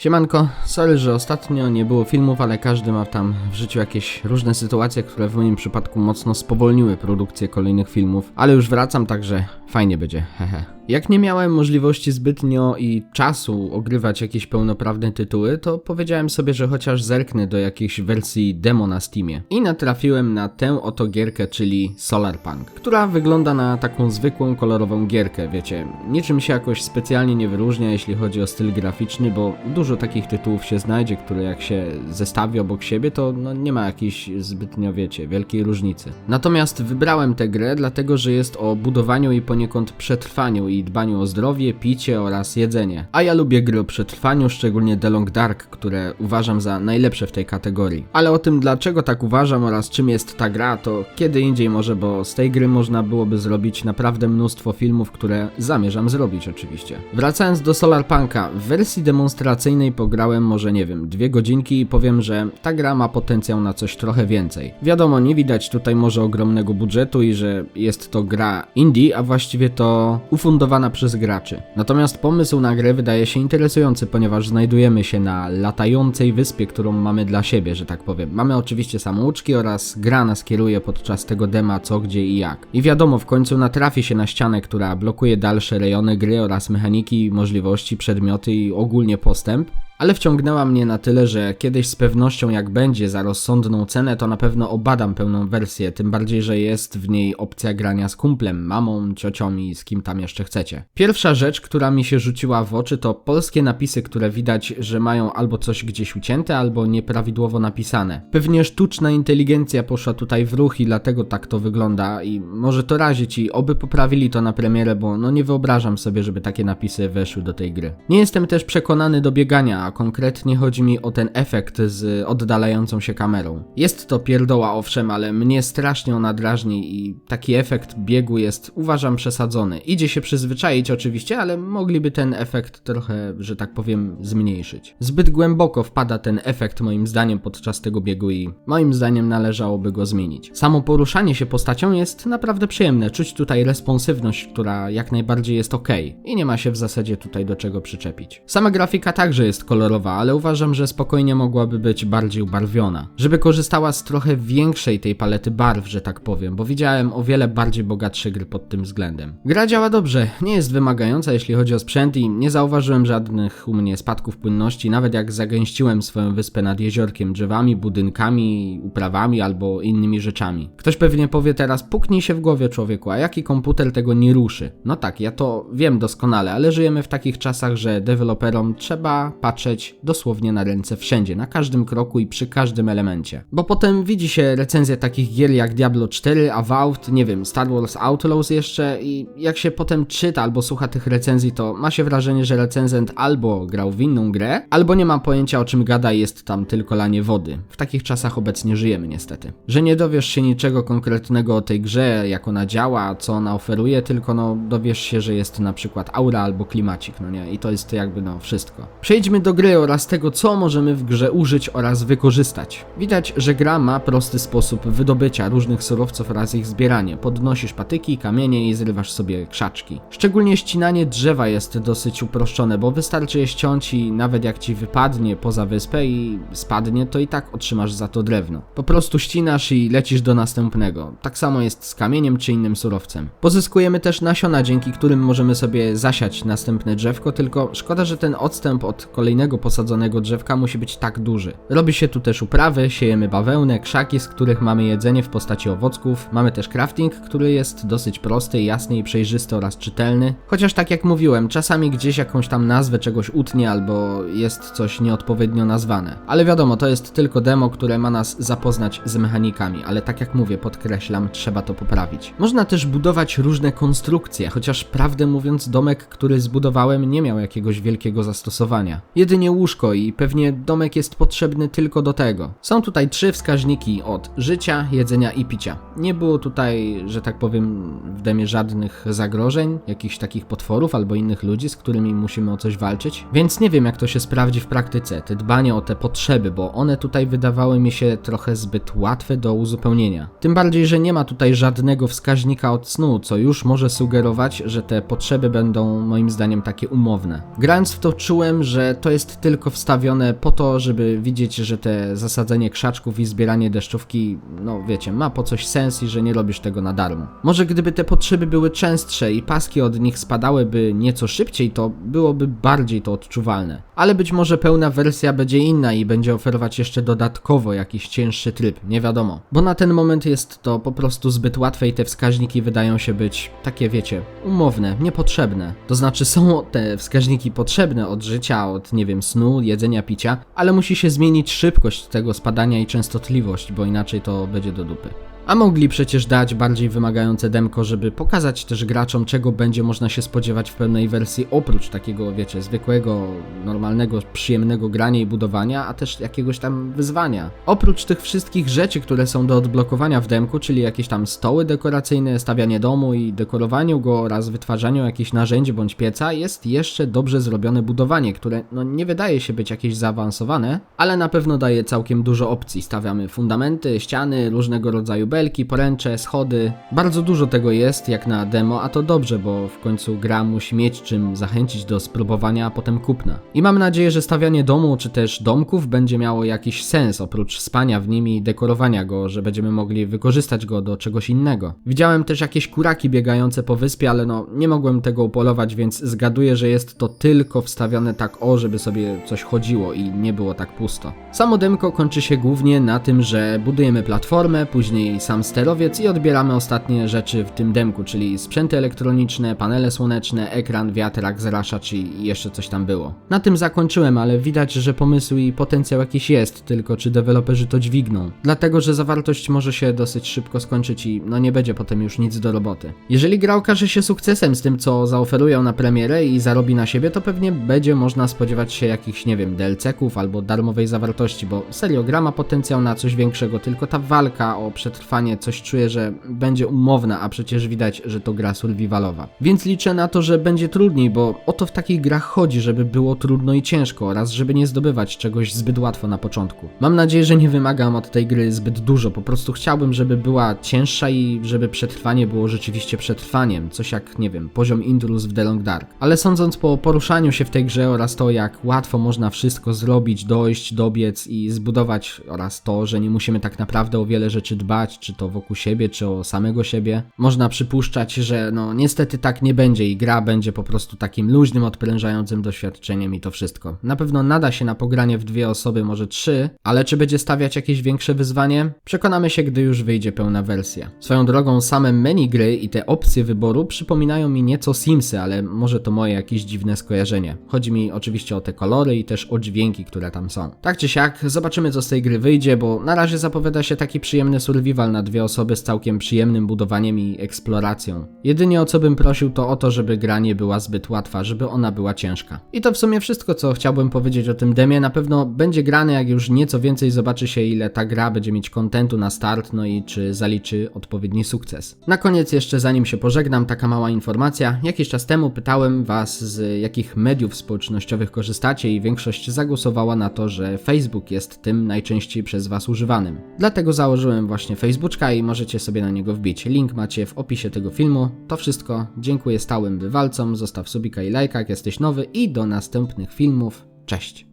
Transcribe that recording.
Siemanko, sorry, że ostatnio nie było filmów, ale każdy ma tam w życiu jakieś różne sytuacje, które w moim przypadku mocno spowolniły produkcję kolejnych filmów, ale już wracam, także fajnie będzie, hehe. Jak nie miałem możliwości zbytnio i czasu ogrywać jakieś pełnoprawne tytuły, to powiedziałem sobie, że chociaż zerknę do jakiejś wersji demo na Steamie. I natrafiłem na tę oto gierkę, czyli Solarpunk, która wygląda na taką zwykłą kolorową gierkę, wiecie. Niczym się jakoś specjalnie nie wyróżnia, jeśli chodzi o styl graficzny, bo dużo takich tytułów się znajdzie, które jak się zestawi obok siebie, to no, nie ma jakiejś zbytnio, wiecie, wielkiej różnicy. Natomiast wybrałem tę grę, dlatego że jest o budowaniu i poniekąd przetrwaniu i dbaniu o zdrowie, picie oraz jedzenie. A ja lubię gry o przetrwaniu, szczególnie The Long Dark, które uważam za najlepsze w tej kategorii. Ale o tym dlaczego tak uważam oraz czym jest ta gra, to kiedy indziej może, bo z tej gry można byłoby zrobić naprawdę mnóstwo filmów, które zamierzam zrobić oczywiście. Wracając do Solarpunka, w wersji demonstracyjnej pograłem może nie wiem, dwie godzinki i powiem, że ta gra ma potencjał na coś trochę więcej. Wiadomo, nie widać tutaj może ogromnego budżetu i że jest to gra indie, a właściwie to ufundowana przez graczy. Natomiast pomysł na grę wydaje się interesujący, ponieważ znajdujemy się na latającej wyspie, którą mamy dla siebie, że tak powiem. Mamy oczywiście samouczki oraz gra nas kieruje podczas tego dema co, gdzie i jak. I wiadomo, w końcu natrafi się na ścianę, która blokuje dalsze rejony gry oraz mechaniki, możliwości, przedmioty i ogólnie postęp. Ale wciągnęła mnie na tyle, że kiedyś z pewnością jak będzie za rozsądną cenę, to na pewno obadam pełną wersję, tym bardziej, że jest w niej opcja grania z kumplem, mamą, ciocią i z kim tam jeszcze chcecie. Pierwsza rzecz, która mi się rzuciła w oczy, to polskie napisy, które widać, że mają albo coś gdzieś ucięte, albo nieprawidłowo napisane. Pewnie sztuczna inteligencja poszła tutaj w ruch i dlatego tak to wygląda i może to razić i oby poprawili to na premierę, bo no nie wyobrażam sobie, żeby takie napisy weszły do tej gry. Nie jestem też przekonany do biegania, konkretnie chodzi mi o ten efekt z oddalającą się kamerą. Jest to pierdoła owszem, ale mnie strasznie ona drażni i taki efekt biegu jest uważam przesadzony. Idzie się przyzwyczaić oczywiście, ale mogliby ten efekt trochę, że tak powiem, zmniejszyć. Zbyt głęboko wpada ten efekt moim zdaniem podczas tego biegu i moim zdaniem należałoby go zmienić. Samo poruszanie się postacią jest naprawdę przyjemne, czuć tutaj responsywność, która jak najbardziej jest ok i nie ma się w zasadzie tutaj do czego przyczepić. Sama grafika także jest kolorowa kolorowa, ale uważam, że spokojnie mogłaby być bardziej ubarwiona. Żeby korzystała z trochę większej tej palety barw, że tak powiem, bo widziałem o wiele bardziej bogatsze gry pod tym względem. Gra działa dobrze, nie jest wymagająca jeśli chodzi o sprzęt i nie zauważyłem żadnych u mnie spadków płynności, nawet jak zagęściłem swoją wyspę nad jeziorkiem drzewami, budynkami, uprawami albo innymi rzeczami. Ktoś pewnie powie teraz, puknij się w głowie człowieku, a jaki komputer tego nie ruszy? No tak, ja to wiem doskonale, ale żyjemy w takich czasach, że deweloperom trzeba patrzeć dosłownie na ręce wszędzie, na każdym kroku i przy każdym elemencie. Bo potem widzi się recenzje takich gier jak Diablo 4, Avowed, nie wiem, Star Wars Outlaws jeszcze i jak się potem czyta albo słucha tych recenzji, to ma się wrażenie, że recenzent albo grał w inną grę, albo nie ma pojęcia o czym gada i jest tam tylko lanie wody. W takich czasach obecnie żyjemy niestety. Że nie dowiesz się niczego konkretnego o tej grze, jak ona działa, co ona oferuje, tylko no dowiesz się, że jest na przykład aura albo klimacik, no nie? I to jest jakby no wszystko. Przejdźmy do gry oraz tego, co możemy w grze użyć oraz wykorzystać. Widać, że gra ma prosty sposób wydobycia różnych surowców oraz ich zbieranie. Podnosisz patyki, kamienie i zrywasz sobie krzaczki. Szczególnie ścinanie drzewa jest dosyć uproszczone, bo wystarczy je ściąć i nawet jak ci wypadnie poza wyspę i spadnie, to i tak otrzymasz za to drewno. Po prostu ścinasz i lecisz do następnego. Tak samo jest z kamieniem czy innym surowcem. Pozyskujemy też nasiona, dzięki którym możemy sobie zasiać następne drzewko, tylko szkoda, że ten odstęp od kolejnego posadzonego drzewka musi być tak duży. Robi się tu też uprawy, siejemy bawełnę, krzaki, z których mamy jedzenie w postaci owocków. Mamy też crafting, który jest dosyć prosty, jasny i przejrzysty oraz czytelny. Chociaż tak jak mówiłem, czasami gdzieś jakąś tam nazwę czegoś utnie albo jest coś nieodpowiednio nazwane. Ale wiadomo, to jest tylko demo, które ma nas zapoznać z mechanikami, ale tak jak mówię, podkreślam, trzeba to poprawić. Można też budować różne konstrukcje, chociaż prawdę mówiąc, domek, który zbudowałem, nie miał jakiegoś wielkiego zastosowania. Jedynie łóżko i pewnie domek jest potrzebny tylko do tego. Są tutaj trzy wskaźniki od życia, jedzenia i picia. Nie było tutaj, że tak powiem, w demie żadnych zagrożeń, jakichś takich potworów albo innych ludzi, z którymi musimy o coś walczyć, więc nie wiem jak to się sprawdzi w praktyce, te dbanie o te potrzeby, bo one tutaj wydawały mi się trochę zbyt łatwe do uzupełnienia. Tym bardziej, że nie ma tutaj żadnego wskaźnika od snu, co już może sugerować, że te potrzeby będą moim zdaniem takie umowne. Grając w to czułem, że to jest jest tylko wstawione po to, żeby widzieć, że te zasadzenie krzaczków i zbieranie deszczówki, no wiecie, ma po coś sens i że nie robisz tego na darmo. Może gdyby te potrzeby były częstsze i paski od nich spadałyby nieco szybciej, to byłoby bardziej to odczuwalne. Ale być może pełna wersja będzie inna i będzie oferować jeszcze dodatkowo jakiś cięższy tryb, nie wiadomo. Bo na ten moment jest to po prostu zbyt łatwe i te wskaźniki wydają się być takie, wiecie, umowne, niepotrzebne. To znaczy są te wskaźniki potrzebne od życia, od nie wiem, snu, jedzenia, picia, ale musi się zmienić szybkość tego spadania i częstotliwość, bo inaczej to będzie do dupy. A mogli przecież dać bardziej wymagające demko, żeby pokazać też graczom, czego będzie można się spodziewać w pełnej wersji, oprócz takiego, wiecie, zwykłego, normalnego, przyjemnego grania i budowania, a też jakiegoś tam wyzwania. Oprócz tych wszystkich rzeczy, które są do odblokowania w demku, czyli jakieś tam stoły dekoracyjne, stawianie domu i dekorowaniu go oraz wytwarzaniu jakichś narzędzi bądź pieca, jest jeszcze dobrze zrobione budowanie, które no nie wydaje się być jakieś zaawansowane, ale na pewno daje całkiem dużo opcji. Stawiamy fundamenty, ściany, różnego rodzaju belki, poręcze, schody. Bardzo dużo tego jest jak na demo, a to dobrze, bo w końcu gra musi mieć czym zachęcić do spróbowania, a potem kupna. I mam nadzieję, że stawianie domu czy też domków będzie miało jakiś sens oprócz spania w nim i dekorowania go, że będziemy mogli wykorzystać go do czegoś innego. Widziałem też jakieś kuraki biegające po wyspie, ale no nie mogłem tego upolować, więc zgaduję, że jest to tylko wstawione tak o, żeby sobie coś chodziło i nie było tak pusto. Samo demko kończy się głównie na tym, że budujemy platformę, później sam sterowiec i odbieramy ostatnie rzeczy w tym demku, czyli sprzęty elektroniczne, panele słoneczne, ekran, wiatrak, zraszacz i jeszcze coś tam było. Na tym zakończyłem, ale widać, że pomysł i potencjał jakiś jest, tylko czy deweloperzy to dźwigną. Dlatego, że zawartość może się dosyć szybko skończyć i no nie będzie potem już nic do roboty. Jeżeli gra okaże się sukcesem z tym, co zaoferują na premierę i zarobi na siebie, to pewnie będzie można spodziewać się jakichś, nie wiem, DLC-ków albo darmowej zawartości, bo serio, gra ma potencjał na coś większego, tylko ta walka o przetrwanie coś czuję, że będzie umowna, a przecież widać, że to gra survivalowa. Więc liczę na to, że będzie trudniej, bo o to w takich grach chodzi, żeby było trudno i ciężko oraz żeby nie zdobywać czegoś zbyt łatwo na początku. Mam nadzieję, że nie wymagam od tej gry zbyt dużo, po prostu chciałbym, żeby była cięższa i żeby przetrwanie było rzeczywiście przetrwaniem, coś jak, nie wiem, poziom Intrus w The Long Dark. Ale sądząc po poruszaniu się w tej grze oraz to, jak łatwo można wszystko zrobić, dojść, dobiec i zbudować oraz to, że nie musimy tak naprawdę o wiele rzeczy dbać, czy to wokół siebie, czy o samego siebie, można przypuszczać, że no niestety tak nie będzie i gra będzie po prostu takim luźnym, odprężającym doświadczeniem i to wszystko. Na pewno nada się na pogranie w dwie osoby, może trzy, ale czy będzie stawiać jakieś większe wyzwanie? Przekonamy się, gdy już wyjdzie pełna wersja. Swoją drogą same menu gry i te opcje wyboru przypominają mi nieco Simsy, ale może to moje jakieś dziwne skojarzenie. Chodzi mi oczywiście o te kolory i też o dźwięki, które tam są. Tak czy siak, zobaczymy co z tej gry wyjdzie, bo na razie zapowiada się taki przyjemny survival na dwie osoby z całkiem przyjemnym budowaniem i eksploracją. Jedynie o co bym prosił to o to, żeby gra nie była zbyt łatwa, żeby ona była ciężka. I to w sumie wszystko, co chciałbym powiedzieć o tym demie. Na pewno będzie grane, jak już nieco więcej zobaczy się, ile ta gra będzie mieć kontentu na start, no i czy zaliczy odpowiedni sukces. Na koniec jeszcze, zanim się pożegnam, taka mała informacja. Jakiś czas temu pytałem Was, z jakich mediów społecznościowych korzystacie i większość zagłosowała na to, że Facebook jest tym najczęściej przez Was używanym. Dlatego założyłem właśnie Facebooka i możecie sobie na niego wbić. Link macie w opisie tego filmu. To wszystko. Dziękuję stałym bywalcom, zostaw subika i lajka, jak jesteś nowy i do następnych filmów. Cześć!